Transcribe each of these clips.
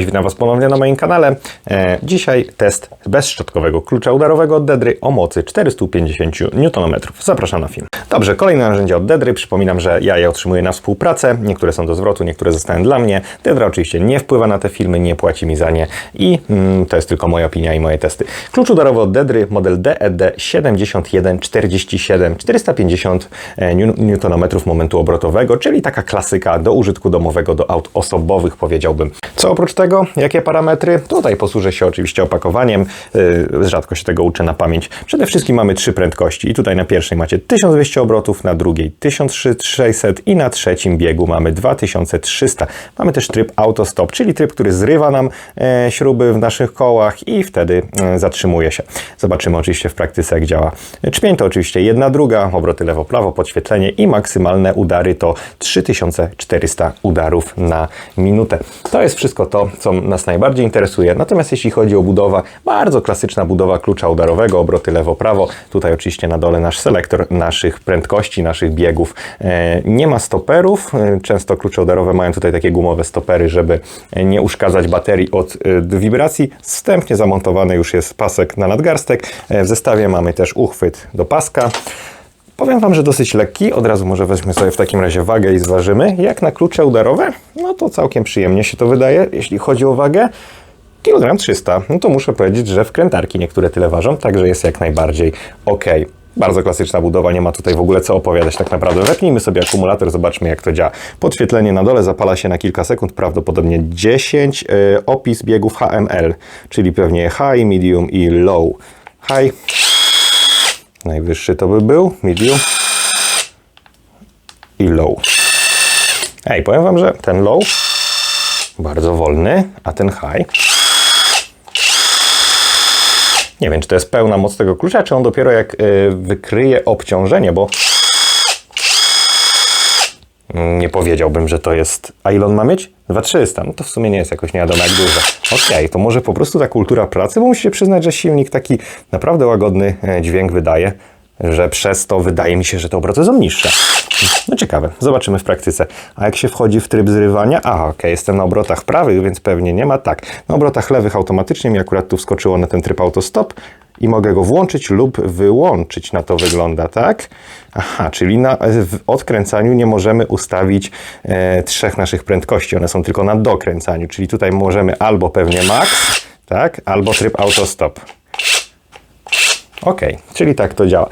Witam Was ponownie na moim kanale. E, dzisiaj test bezszczotkowego klucza udarowego od Dedry o mocy 450 Nm. Zapraszam na film. Dobrze, kolejne narzędzie od Dedry. Przypominam, że ja je otrzymuję na współpracę. Niektóre są do zwrotu, niektóre zostają dla mnie. Dedra oczywiście nie wpływa na te filmy, nie płaci mi za nie i mm, to jest tylko moja opinia i moje testy. Klucz udarowy od Dedry, model DED 7147, 450 Nm momentu obrotowego, czyli taka klasyka do użytku domowego, do aut osobowych powiedziałbym. Co oprócz tego, jakie parametry? Tutaj posłużę się oczywiście opakowaniem, yy, rzadko się tego uczę na pamięć. Przede wszystkim mamy trzy prędkości i tutaj na pierwszej macie 1200 obrotów, na drugiej 1600 i na trzecim biegu mamy 2300. Mamy też tryb autostop, czyli tryb, który zrywa nam e, śruby w naszych kołach i wtedy e, zatrzymuje się. Zobaczymy oczywiście w praktyce jak działa. Czpień to oczywiście jedna druga, obroty lewo-prawo, podświetlenie i maksymalne udary to 3400 udarów na minutę. To jest wszystko to, co nas najbardziej interesuje. Natomiast jeśli chodzi o budowę, bardzo klasyczna budowa klucza udarowego, obroty lewo-prawo. Tutaj oczywiście na dole nasz selektor naszych prędkości, naszych biegów. E, Nie ma stoperów. E, Często klucze udarowe mają tutaj takie gumowe stopery, żeby nie uszkadzać baterii od e, wibracji. Wstępnie zamontowany już jest pasek na nadgarstek. W zestawie mamy też uchwyt do paska. Powiem Wam, że dosyć lekki. Od razu może weźmy sobie w takim razie wagę i zważymy. Jak na klucze udarowe, no to całkiem przyjemnie się to wydaje, jeśli chodzi o wagę. Kilogram 300. No to muszę powiedzieć, że wkrętarki niektóre tyle ważą, także jest jak najbardziej ok. Bardzo klasyczna budowa, nie ma tutaj w ogóle co opowiadać tak naprawdę. Wepnijmy sobie akumulator, zobaczmy jak to działa. Podświetlenie na dole zapala się na kilka sekund, prawdopodobnie 10. Yy, opis biegów HML, czyli pewnie high, medium i low. High Najwyższy to by był medium i low. Ej, powiem Wam, że ten low bardzo wolny, a ten high nie wiem, czy to jest pełna moc tego klucza, czy on dopiero jak y, wykryje obciążenie, bo nie powiedziałbym, że to jest. A ile on ma mieć? 2300. No to w sumie nie jest jakoś nie wiadomo jak dużo. Okej, to może po prostu ta kultura pracy, bo musicie przyznać, że silnik taki naprawdę łagodny e, dźwięk wydaje, że przez to wydaje mi się, że te obroty są niższe. No ciekawe, zobaczymy w praktyce. A jak się wchodzi w tryb zrywania? Aha, okej, jestem na obrotach prawych, więc pewnie nie ma. Tak, na obrotach lewych automatycznie mi akurat tu wskoczyło na ten tryb autostop i mogę go włączyć lub wyłączyć. Na to wygląda, tak? Aha, czyli na w odkręcaniu nie możemy ustawić e, trzech naszych prędkości. One są tylko na dokręcaniu, czyli tutaj możemy albo pewnie max, tak? Albo tryb autostop. Ok, czyli tak to działa.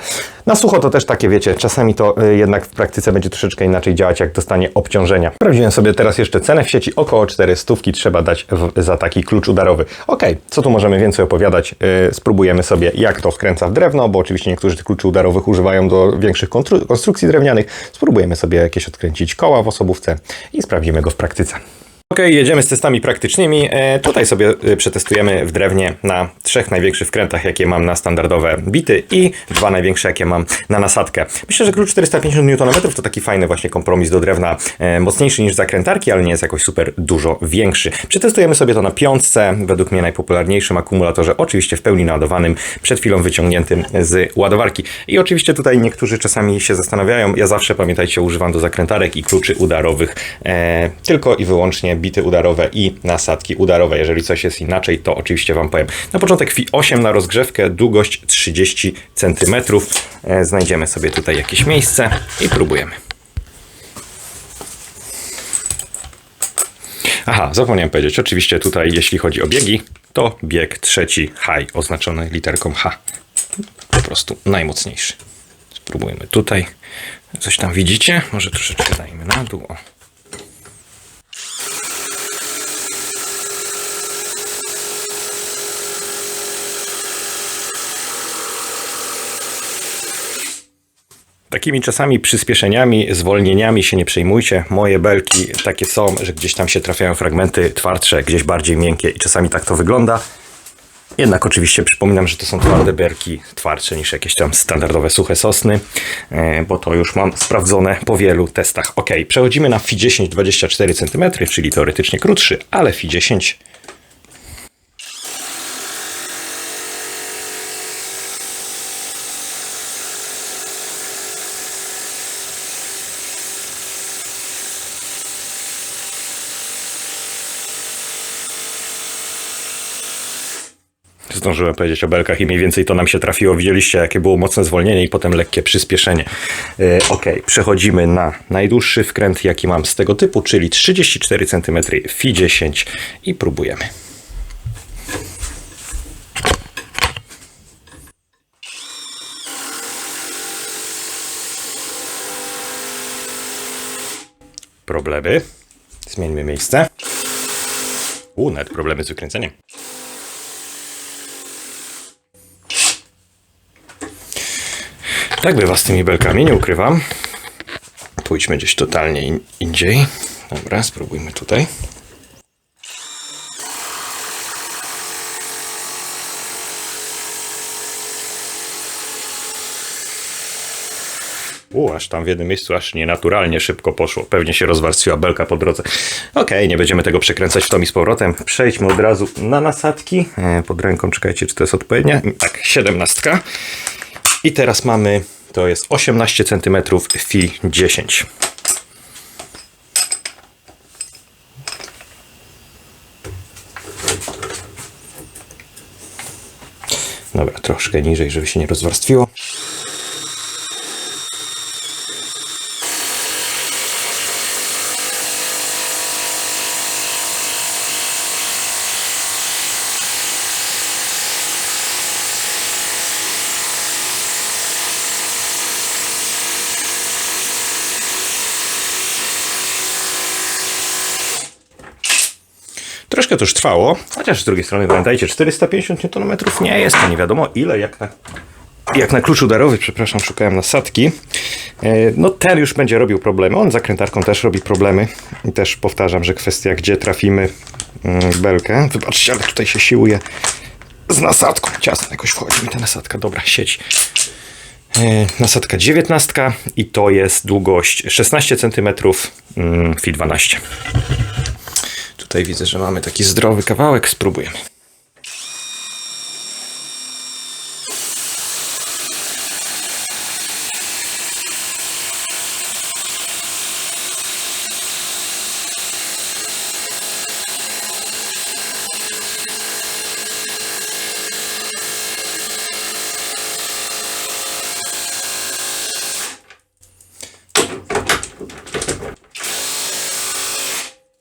Na sucho to też takie, wiecie, czasami to y, jednak w praktyce będzie troszeczkę inaczej działać, jak dostanie obciążenia. Sprawdziłem sobie teraz jeszcze cenę w sieci, około 400 trzeba dać w, za taki klucz udarowy. Ok, co tu możemy więcej opowiadać? Y, spróbujemy sobie, jak to wkręca w drewno, bo oczywiście niektórzy tych kluczy udarowych używają do większych kontru- konstrukcji drewnianych. Spróbujemy sobie jakieś odkręcić koła w osobówce i sprawdzimy go w praktyce. Ok, jedziemy z testami praktycznymi. E, tutaj sobie e, przetestujemy w drewnie na trzech największych wkrętach, jakie mam na standardowe bity i dwa największe, jakie mam na nasadkę. Myślę, że klucz 450 Nm to taki fajny właśnie kompromis do drewna, e, mocniejszy niż zakrętarki, ale nie jest jakoś super dużo większy. Przetestujemy sobie to na piątce, według mnie najpopularniejszym akumulatorze, oczywiście w pełni naładowanym, przed chwilą wyciągniętym z ładowarki. I oczywiście tutaj niektórzy czasami się zastanawiają, ja zawsze pamiętajcie, używam do zakrętarek i kluczy udarowych e, tylko i wyłącznie bity udarowe i nasadki udarowe. Jeżeli coś jest inaczej, to oczywiście Wam powiem. Na początek Fi 8 na rozgrzewkę, długość 30 cm. E, znajdziemy sobie tutaj jakieś miejsce i próbujemy. Aha, zapomniałem powiedzieć. Oczywiście tutaj, jeśli chodzi o biegi, to bieg trzeci high, oznaczony literką H. Po prostu najmocniejszy. Spróbujemy tutaj. Coś tam widzicie? Może troszeczkę dajmy na dół. O. Takimi czasami przyspieszeniami, zwolnieniami się nie przejmujcie. Moje belki takie są, że gdzieś tam się trafiają fragmenty twardsze, gdzieś bardziej miękkie i czasami tak to wygląda. Jednak oczywiście przypominam, że to są twarde berki, twardsze niż jakieś tam standardowe suche sosny, e, bo to już mam sprawdzone po wielu testach. Ok, przechodzimy na Fi10 24 cm, czyli teoretycznie krótszy, ale Fi10 Zdążyłem powiedzieć o belkach i mniej więcej to nam się trafiło. Widzieliście, jakie było mocne zwolnienie i potem lekkie przyspieszenie. E, ok, przechodzimy na najdłuższy wkręt, jaki mam z tego typu, czyli 34 cm Fi 10 i próbujemy. Problemy. Zmieńmy miejsce. U, nawet problemy z wykręceniem. Tak bywa z tymi belkami, nie ukrywam. Pójdźmy gdzieś totalnie in, indziej. Dobra, spróbujmy tutaj. U, aż tam w jednym miejscu aż nienaturalnie szybko poszło. Pewnie się rozwarstwiła belka po drodze. Okej, nie będziemy tego przekręcać w tom i z powrotem. Przejdźmy od razu na nasadki. E, pod ręką czekajcie, czy to jest odpowiednia. Tak, 17. I teraz mamy, to jest 18 cm Fi 10. Dobra, troszkę niżej, żeby się nie rozwarstwiło. Troszkę to już trwało, chociaż z drugiej strony pamiętajcie, 450 Nm nie jest to nie wiadomo ile, jak na, jak na klucz udarowy, przepraszam, szukałem nasadki. E, No ten już będzie robił problemy, on zakrętarką też robi problemy. I też powtarzam, że kwestia gdzie trafimy mm, belkę. Wybaczcie, ale tutaj się siłuje z nasadką. Ciasno jakoś wchodzi mi ta nasadka, dobra, sieć. E, Nasadka 19 i to jest długość 16 cm, mm, fi 12. Tutaj widzę, że mamy taki zdrowy kawałek, spróbujemy.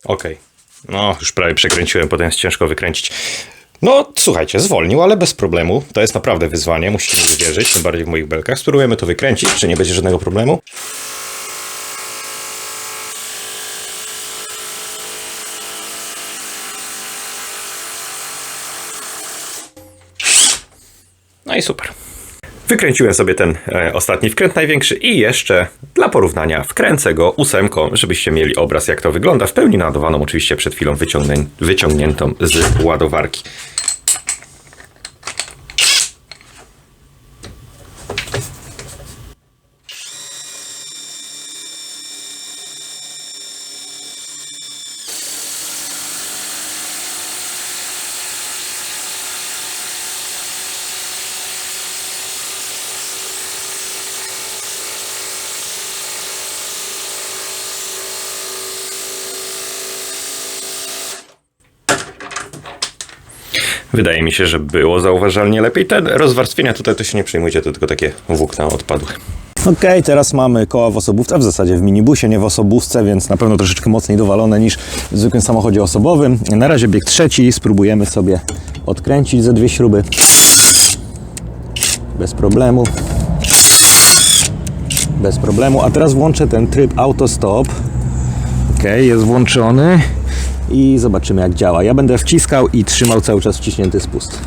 Okej. No, już prawie przekręciłem, potem jest ciężko wykręcić. No, słuchajcie, zwolnił, ale bez problemu. To jest naprawdę wyzwanie, musicie mi wierzyć, tym bardziej w moich belkach. Spróbujemy to wykręcić, czy nie będzie żadnego problemu. No i super. Wykręciłem sobie ten e, ostatni wkręt największy i jeszcze dla porównania wkręcę go ósemką, żebyście mieli obraz jak to wygląda. W pełni naładowaną oczywiście przed chwilą wyciągnię, wyciągniętą z ładowarki. Wydaje mi się, że było zauważalnie lepiej. Te rozwarstwienia tutaj to się nie przejmujcie, to tylko takie włókna odpadły. Okej, teraz mamy koła w osobówce, w zasadzie w minibusie, nie w osobówce, więc na pewno troszeczkę mocniej dowalone niż w zwykłym samochodzie osobowym. Na razie bieg trzeci, spróbujemy sobie odkręcić ze dwie śruby. Bez problemu. Bez problemu. A teraz włączę ten tryb auto stop. Ok, jest włączony i zobaczymy jak działa. Ja będę wciskał i trzymał cały czas wciśnięty spust.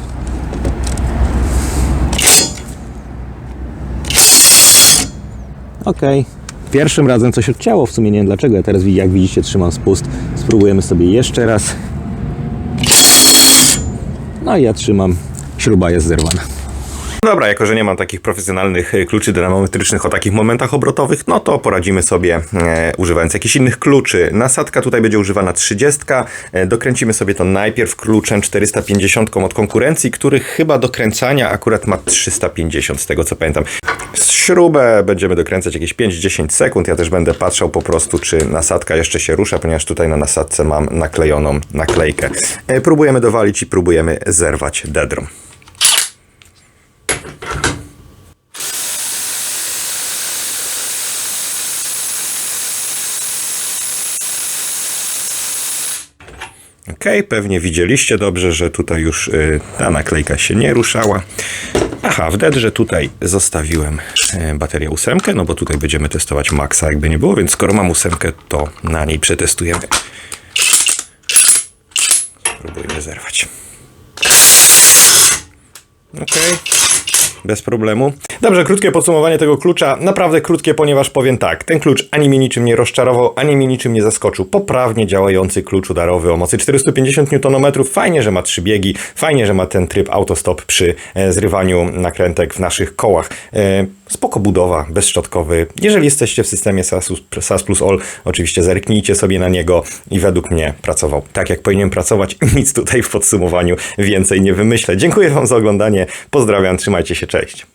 Ok. Pierwszym razem coś odcięło, w sumie nie wiem dlaczego. Ja teraz jak widzicie trzymam spust. Spróbujemy sobie jeszcze raz. No i ja trzymam. Śruba jest zerwana. Dobra, jako że nie mam takich profesjonalnych e, kluczy dynamometrycznych o takich momentach obrotowych, no to poradzimy sobie e, używając jakichś innych kluczy. Nasadka tutaj będzie używana 30. E, dokręcimy sobie to najpierw kluczem 450 od konkurencji, który chyba do kręcania akurat ma 350 z tego co pamiętam. Śrubę będziemy dokręcać jakieś 5-10 sekund. Ja też będę patrzał po prostu, czy nasadka jeszcze się rusza, ponieważ tutaj na nasadce mam naklejoną naklejkę. E, Próbujemy dowalić i próbujemy zerwać dedrą. Ok, pewnie widzieliście dobrze, że tutaj już y, ta naklejka się nie ruszała. Aha, w Dedrze tutaj zostawiłem y, baterię ósemkę, no bo tutaj będziemy testować Maxa, jakby nie było, więc skoro mam ósemkę, to na niej przetestujemy. Spróbujmy zerwać. Okej. Bez problemu. Dobrze, krótkie podsumowanie tego klucza. Naprawdę krótkie, ponieważ powiem tak. Ten klucz ani mnie niczym nie rozczarował, ani mnie niczym nie zaskoczył. Poprawnie działający klucz udarowy o mocy 450 Nm. Fajnie, że ma trzy biegi. Fajnie, że ma ten tryb autostop przy e, zrywaniu nakrętek w naszych kołach. Spoko budowa, bezszczotkowy. Jeżeli jesteście w systemie SAS plus All, oczywiście zerknijcie sobie na niego i według mnie pracował tak, jak powinien pracować. Nic tutaj w podsumowaniu więcej nie wymyślę. Dziękuję Wam za oglądanie. Pozdrawiam, trzymajcie się, cześć.